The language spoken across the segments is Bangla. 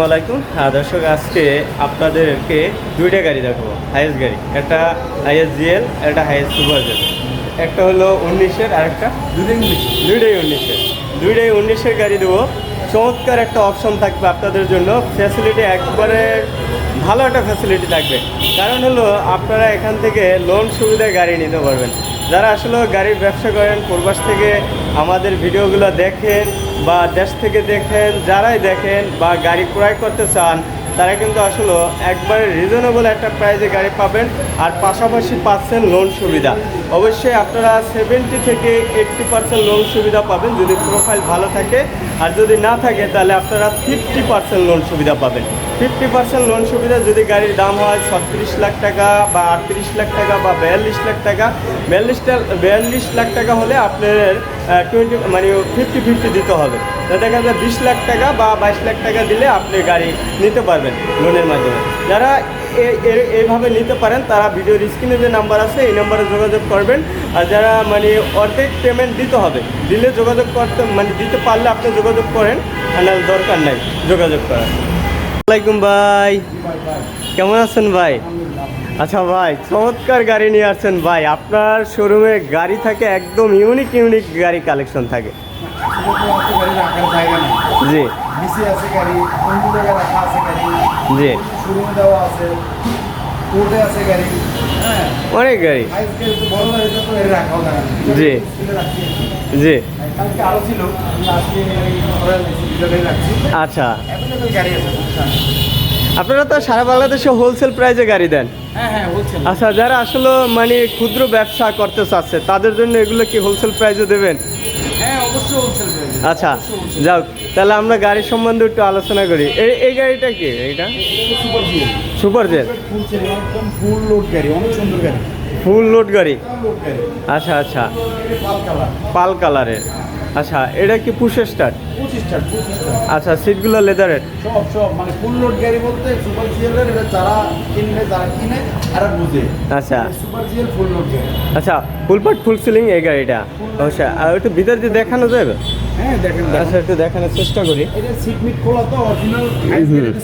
আসসালামাইকুম হ্যাঁ দর্শক আজকে আপনাদেরকে দুইটা গাড়ি দেখাবো হাইয়েস্ট গাড়ি। একটা হাইয়েস্ট জিএল একটা হাইয়েস্ট সুপার জেল একটা হলো উনিশের আর একটা? দুদিন দুইটাই উনিশের। দুইটাই উনিশের গাড়ি দেবো। চমৎকার একটা অপশন থাকবে আপনাদের জন্য। ফ্যাসিলিটি একবারে ভালো একটা ফ্যাসিলিটি থাকবে। কারণ হলো আপনারা এখান থেকে লোন সুবিধায় গাড়ি নিতে পারবেন। যারা আসলে গাড়ির ব্যবসা করেন, প্রবাস থেকে আমাদের ভিডিওগুলো দেখেন বা দেশ থেকে দেখেন, যারাই দেখেন বা গাড়ি ক্রয় করতে চান, তারা কিন্তু আসলে একবারে রিজনেবল একটা প্রাইসে গাড়ি পাবেন আর পাশাপাশি পাচ্ছেন লোন সুবিধা। অবশ্যই আপনারা সেভেন্টি থেকে এইট্টি পার্সেন্ট লোন সুবিধা পাবেন যদি প্রোফাইল ভালো থাকে। আর যদি না থাকে, তাহলে আপনারা ফিফটি পার্সেন্ট লোন সুবিধা পাবেন। ফিফটি পার্সেন্ট লোন সুবিধা যদি গাড়ির দাম হয় ছত্রিশ লাখ টাকা বা আটত্রিশ লাখ টাকা বা বিয়াল্লিশ লাখ টাকা বিয়াল্লিশ বিয়াল্লিশ লাখ টাকা হলে আপনার টোয়েন্টি মানে ফিফটি ফিফটি দিতে হবে। দেখা যায় বিশ লাখ টাকা বা বাইশ লাখ টাকা দিলে আপনি গাড়ি নিতে পারবেন লোনের মাধ্যমে। যারা এইভাবে নিতে পারেন, তারা ভিডিওর স্ক্রিনে যে নাম্বার আছে, এই নাম্বারে যোগাযোগ করবেন। আর যারা মানে অর্ধেক পেমেন্ট দিতে হবে, দিলে যোগাযোগ করতে মানে দিতে পারলে আপনি যোগাযোগ করেন। আর দরকার নাই যোগাযোগ করার। আসসালামাইকুম ভাই। কেমন আছেন ভাই? আচ্ছা ভাই, চমৎকার গাড়ি নিয়ে আসছেন ভাই। আপনার শোরুমে গাড়ি থাকে, একদম ইউনিক ইউনিক গাড়ি কালেকশন থাকে। জি। জি। অনেক গাড়ি। জি। জি। আচ্ছা। আপনারা তো সারা বাংলাদেশে হোলসেল প্রাইসে গাড়ি দেন? হ্যাঁ হ্যাঁ আচ্ছা যারা আসলে মানে ক্ষুদ্র ব্যবসা করতে চাচ্ছে তাদের জন্য এগুলো কি হোলসেল প্রাইসে দেবেন? হ্যাঁ অবশ্যই হচ্ছে আচ্ছা যাও তাহলে আমরা গাড়ি সম্বন্ধে একটু আলোচনা করি। এই এই গাড়িটা কি এইটা? সুপার জেল ফুল লোড গাড়ি অনেক সুন্দর গাড়ি। ফুল লোড গাড়ি? আচ্ছা আচ্ছা। পাল কালার পাল কালারের আচ্ছা এটা কি পুশ স্টার্ট আচ্ছা সিটগুলো লেদারের সব সব মানে ফুল লোড গাড়ি বলতে সুপার জিএলের এটা যারা কিনবে যারা কিনে বুঝে। আচ্ছা। সুপার জিএল ফুল লোড গাড়ি। আচ্ছা ফুল পাট ফুল সিলিং এই গাড়িটা? আচ্ছা আর একটু ভিতর দিয়ে দেখানো যাবে? হ্যাঁ দেখেন আচ্ছা একটু দেখানোর চেষ্টা করি। এটা সিট মিট খোলা তো অরিজিনাল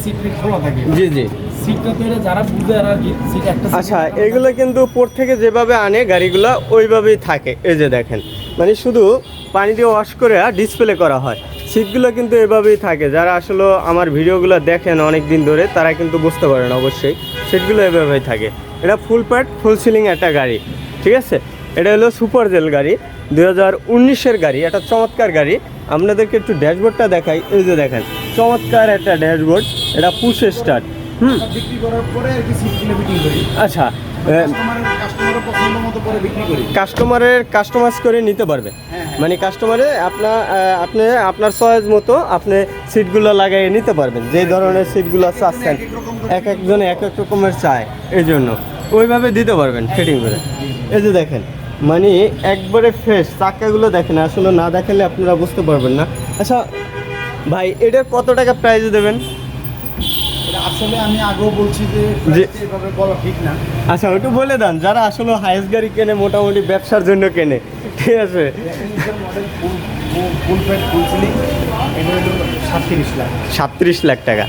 সিট মিট খোলা থাকে। জি জি। সিটটা তো এটা যারা বুঝে আর কি সিট একটা seat আচ্ছা এগুলো কিন্তু পোর্ট থেকে যেভাবে আনে গাড়িগুলো ওইভাবেই থাকে। এই যে দেখেন মানে শুধু পানি দিয়ে ওয়াশ করে ডিসপ্লে করা হয়। সিটগুলো কিন্তু এভাবেই থাকে। যারা আসলে আমার ভিডিওগুলো দেখেন অনেক দিন ধরে তারা কিন্তু বুঝতে পারেন অবশ্যই সিটগুলো এভাবেই থাকে। এটা ফুল প্যাট ফুল সিলিং একটা গাড়ি ঠিক আছে? এটা হলো সুপার জেল গাড়ি দু হাজার উনিশের গাড়ি একটা চমৎকার গাড়ি। আপনাদেরকে একটু ড্যাশবোর্ডটা দেখাই এই যে দেখেন চমৎকার একটা ড্যাশবোর্ড এটা পুশ স্টার্ট হুম? আচ্ছা কাস্টমারের কাস্টমাইজ করে নিতে পারবে। হ্যাঁ। মানে কাস্টমারে আপনার আপনি আপনার চয়েস মতো আপনি সিটগুলো লাগিয়ে নিতে পারবেন। যে ধরনের সিটগুলো চাচ্ছেন এক এক এক একজনে এক এক রকমের চায় এই জন্য ওইভাবে দিতে পারবেন ফিটিং করে। এই যে দেখেন মানে একবারে ফ্রেশ চাকাগুলো দেখেন আসলে না দেখালে আপনারা বুঝতে পারবেন না। আচ্ছা ভাই এটার কত টাকা প্রাইস দেবেন? আসলে আমি আগেও বলছি যে যে- এভাবে বলা ঠিক না। আচ্ছা ওইটু বলে দেন যারা আসলে হাইস্ট গাড়ি কেনে মোটামুটি ব্যবসার জন্য কেনে। ঠিক আছে। সাতত্রিশ লাখ টাকা।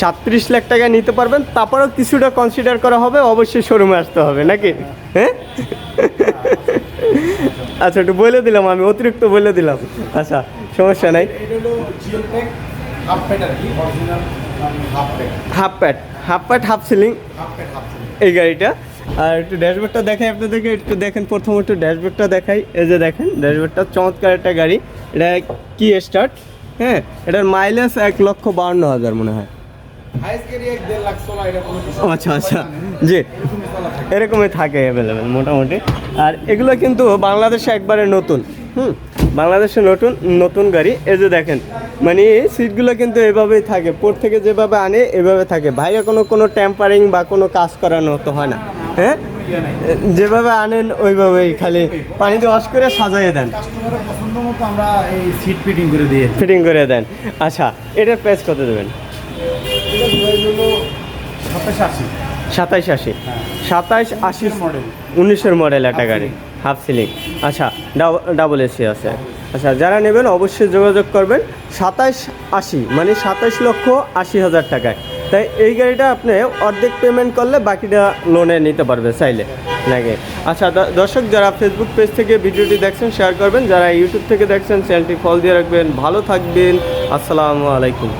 সাতত্রিশ লাখ টাকা নিতে পারবেন, তারপরেও কিছুটা কনসিডার করা হবে, অবশ্যই শোরুমে আসতে হবে, নাকি? হ্যাঁ? আচ্ছা একটু বলে দিলাম, আমি অতিরিক্ত বলে দিলাম। আচ্ছা সমস্যা নাই। হাফ প্যাট হাফ প্যাট, হাফ সিলিং। এই গাড়িটা? আর একটু ড্যাশবোর্ডটা দেখাই আপনাদেরকে, একটু দেখেন, প্রথম একটু ড্যাশবোর্ডটা দেখাই। এই যে দেখেন, ড্যাশবোর্ডটা চমৎকার একটা গাড়ি। এটা কি স্টার্ট? হ্যাঁ এটার মাইলেজ এক লক্ষ বাউন্ন হাজার মনে হয়। আচ্ছা আচ্ছা। জি, এরকমই থাকে অ্যাভেলেবেল মোটামুটি। আর এগুলো কিন্তু বাংলাদেশে একবারে নতুন। হুম, বাংলাদেশে নতুন নতুন গাড়ি। এই যে দেখেন মানে সিটগুলো কিন্তু এভাবেই থাকে। পোর্ট থেকে যেভাবে আনে, এভাবে থাকে। ভাইয়া কোনো কোনো ট্যাম্পারিং বা কোনো কাজ করানো তো হয় না। হ্যাঁ? যেভাবে আনেন, ওইভাবেই খালি পানি দিয়ে ওয়াশ করে সাজাইয়ে দেন। আমরা এই সিট ফিটিং করে দিয়ে ফিটিং করে দেন। আচ্ছা এটার প্রাইস কত দেবেন? সাতাশ আশি সাতাইশ আশি। সাতাইশ আশি মডেল উনিশের মডেল একটা গাড়ি হাফ সিলিং আচ্ছা ডাবল এসি আছে। আচ্ছা যারা নেবেন অবশ্যই যোগাযোগ করবেন সাতাইশ আশি মানে সাতাইশ লক্ষ আশি হাজার টাকায়। তাই এই গাড়িটা আপনি অর্ধেক পেমেন্ট করলে বাকিটা লোনে নিতে পারবে চাইলে নাকি? আচ্ছা দর্শক, যারা ফেসবুক পেজ থেকে ভিডিওটি দেখছেন শেয়ার করবেন। যারা ইউটিউব থেকে দেখছেন চ্যানেলটি ফল দিয়ে রাখবেন। ভালো থাকবেন। আসসালামু আলাইকুম।